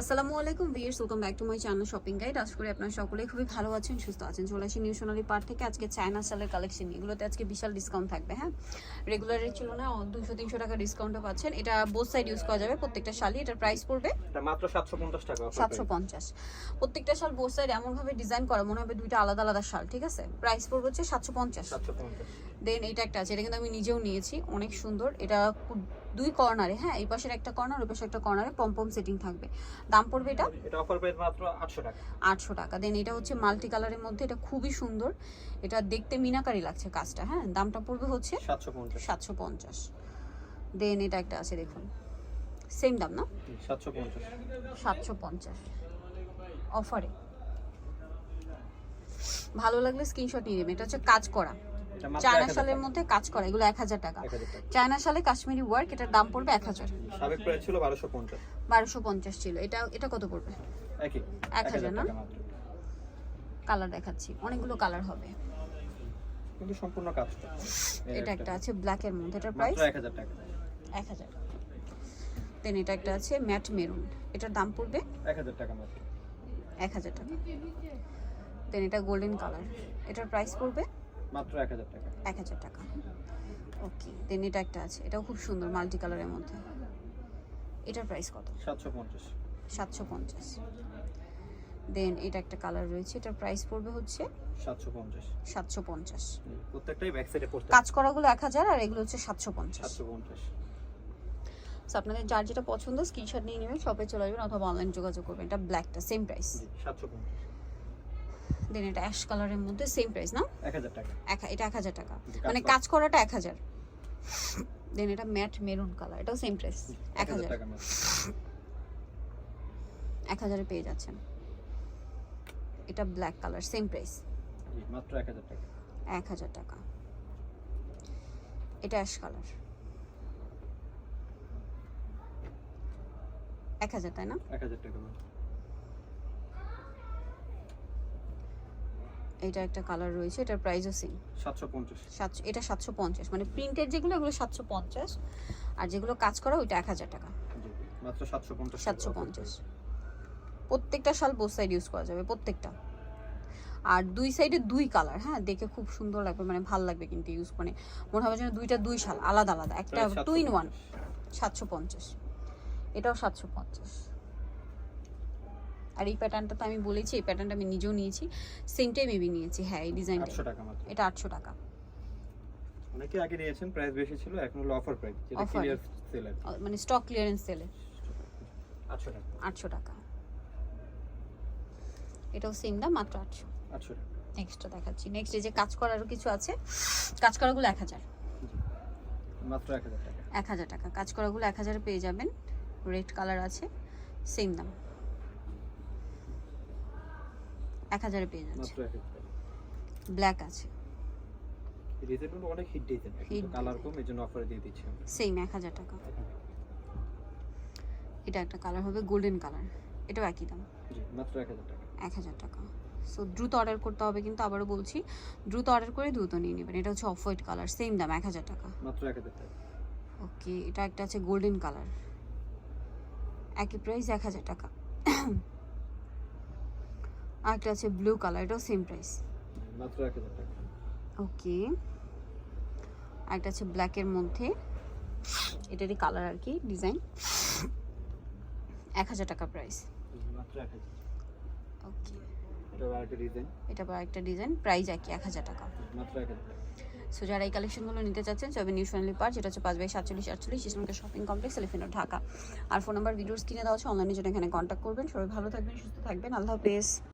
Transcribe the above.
আসসালামু আলাইকুম viewers welcome back to my channel shopping guide আশা করি আপনারা সকলেই খুবই ভালো আছেন সুস্থ আছেন। চলে আসি নিউ সোনালি পার্ট থেকে আজকে চায়না সালের কালেকশন এগুলোতে আজকে বিশাল ডিসকাউন্ট থাকবে হ্যাঁ? রেগুলারের ছিল না দুশো তিনশো টাকা ডিসকাউন্টও পাচ্ছেন। এটা বোথ সাইড ইউজ করা যাবে প্রত্যেকটা শালই। এটার প্রাইস পড়বে এটা মাত্র সাতশো পঞ্চাশ টাকা সাতশো। পঞ্চাশ। প্রত্যেকটা শাল বোথ সাইড এমনভাবে ডিজাইন করা মনে হবে দুইটা আলাদা আলাদা শাল ঠিক আছে? প্রাইস পড়বে হচ্ছে সাতশো পঞ্চাশ। দেন এটা একটা আছে এটা কিন্তু আমি নিজেও নিয়েছি অনেক সুন্দর। এটা দুই কর্নারে হ্যাঁ এই পাশের একটা কর্নার ওই পাশে একটা কর্নারে পম্পম সেটিং থাকবে। দাম পড়বে এটা? এটা অফার প্রাইস মাত্র আটশো টাকা। আটশো টাকা। দেন এটা হচ্ছে মাল্টি কালারের মধ্যে এটা খুবই সুন্দর। এটা দেখতে মিনাকারি লাগছে কাজটা হ্যাঁ দামটা পড়বে হচ্ছে সাতশো পঞ্চাশ। সাতশো পঞ্চাশ। দেন এটা একটা আছে দেখুন। সেম দাম না? সাতশো পঞ্চাশ। সাতশো পঞ্চাশ। অফারে ভালো লাগলে স্ক্রিনশট নিয়ে নেবেন। এটা হচ্ছে কাজ করা। চায়না 1000 শালের মধ্যে কাজ করা এগুলো এক হাজার টাকা। চায়না শালে কাশ্মীরি ওয়ার্ক এটার দাম পড়বে এক হাজার। সাবেক প্রাইস ছিল বারোশো পঞ্চাশ। বারোশো পঞ্চাশ ছিল। এটা এটা কত পড়বে? এক হাজার না? কালার দেখাচ্ছি। অনেকগুলো কালার হবে। কিন্তু সম্পূর্ণ কাজ এটা একটা। আছে ব্ল্যাকের মধ্যে। এটার প্রাইস মাত্র এক হাজার টাকা। এক হাজার। দেন এটা একটা আছে ম্যাট মেরুন এটার দাম পড়বে? এক হাজার টাকা মাত্র। এক হাজার টাকা। দেন এটা গোল্ডেন কালার এটার প্রাইস পড়বে? মাত্র এক হাজার টাকা। এক হাজার টাকা। ওকে দেন এটা একটা আছে। এটাও খুব সুন্দর মাল্টি কালারের মধ্যে। এটার প্রাইস কত? সাতশো পঞ্চাশ। সাতশো পঞ্চাশ। দেন এটা একটা কালার রয়েছে। এটার প্রাইস পড়বে হচ্ছে সাতশো পঞ্চাশ। সাতশো পঞ্চাশ। প্রত্যেকটাই ব্যাক সাইডে পড়তে কাজ করাগুলো এক হাজার আর এগুলো হচ্ছে সাতশো পঞ্চাশ। সাতশো পঞ্চাশ। So, আপনাদের যার যেটা পছন্দ স্ক্রিনশট নিয়ে নেবেন শপে চলে আসবেন অথবা অনলাইন যোগাযোগ করবেন। এটা ব্ল্যাকটা সেম প্রাইস সাতশো দেন এটা অ্যাশ কালারের মধ্যে সেম প্রাইস না? এক হাজার টাকা। এক এটা এক হাজার টাকা। মানে কাজ করাটা এক হাজার। দেন এটা ম্যাট মেরুন কালার এটাও সেম প্রাইস এক হাজার টাকা মাত্র এক হাজারে পেয়ে যাচ্ছেন। এটা ব্ল্যাক কালার সেম প্রাইস মাত্র এক হাজার টাকা। এক হাজার টাকা। এটা অ্যাশ কালার এক হাজার তাই না? এক হাজার টাকা এটা একটা কালার রয়েছে এটার প্রাইসও সেম সাতশো পঞ্চাশ। সাতশো এটা সাতশো পঞ্চাশ মানে প্রিন্টেড যেগুলো এগুলো সাতশো পঞ্চাশ। আর যেগুলো কাজ করা ওইটা এক হাজার টাকা। মাত্র সাতশো পঞ্চাশ সাতশো পঞ্চাশ। প্রত্যেকটা শাল বোথ সাইড ইউজ করা যাবে প্রত্যেকটা। আর দুই সাইডে দুই কালার হ্যাঁ দেখে খুব সুন্দর লাগবে মানে ভালো লাগবে কিন্তু ইউজ মানে মনে হবে যেন দুইটা দুই শাল আলাদা আলাদা একটা প্রায় 750 টু ইন ওয়ান সাতশো পঞ্চাশ। এটাও সাতশো পঞ্চাশ। আর এই প্যাটার্নটা তো আমি বলেছি এই প্যাটার্নটা আমি নিজেও নিয়েছি। সেমটাই মেবি নিয়েছি হ্যাঁ এই ডিজাইনটা আটশো টাকা মাত্র। এটা আটশো টাকা। অনেকে আগে নিয়েছেন প্রাইস বেশি ছিল এখন হলো অফার প্রাইস যেটা ক্লিয়ার সেল মানে স্টক ক্লিয়ারেন্স সেলে আটশো টাকা। আটশো টাকা। এটাও সেম দাম মাত্র আটশো। আটশো টাকা। নেক্সটটা দেখাচ্ছি। নেক্সট এই যে কাজ করারও কিছু আছে কাজ করাগুলো এক হাজার। মাত্র এক হাজার টাকা। এক হাজার টাকা। কাজ করাগুলো এক হাজারে পেয়ে যাবেন। রেড কালার আছে সেম দাম। এক হাজারে পেয়ে যাচ্ছে। ব্ল্যাক আছে। ডিজাইনগুলো অনেক হিট ডিজাইন কালার কম এই জন্য অফারে দিয়ে দিচ্ছি সেম এক হাজার টাকা। এটা একটা কালার হবে গোল্ডেন কালার এটাও একই দাম। জি মাত্র এক হাজার টাকা। এক হাজার টাকা। সো দ্রুত অর্ডার করতে হবে কিন্তু আবারও বলছি দ্রুত অর্ডার করে দ্রুত নিয়ে নেবেন। এটা হচ্ছে অফ হোয়াইট কালার সেম দাম এক হাজার টাকা। মাত্র এক হাজার টাকা। ওকে এটা একটা আছে গোল্ডেন কালার একই প্রাইস এক হাজার টাকা। আর একটা আছে ব্লু কালার এটাও সেম প্রাইস মাত্র এক হাজার টাকা। ওকে আর একটা আছে ব্ল্যাকের মধ্যে। এটারই কালার আর কি ডিজাইন এক হাজার টাকা প্রাইস মাত্র এক ওকে এটা আরেকটা ডিজাইন এটা আবার একটা ডিজাইন প্রাইস একই এক হাজার টাকা। সো যারা এই কালেকশনগুলো নিতে চাচ্ছেন সবে নিউ সোনালি পার্ক যেটা হচ্ছে পাঁচ বাই সাতচল্লিশ আটচল্লিশ ইসলামকে শপিং কমপ্লেক্স এলিফেন্ট ঢাকা। আর ফোন নাম্বার ভিডিওস কিনে দেওয়া হচ্ছে অনলাইনে যেটা এখানে কন্ট্যাক্ট করবেন। সবাই ভালো থাকবেন সুস্থ থাকবেন। আল্লাহ হাফেজ।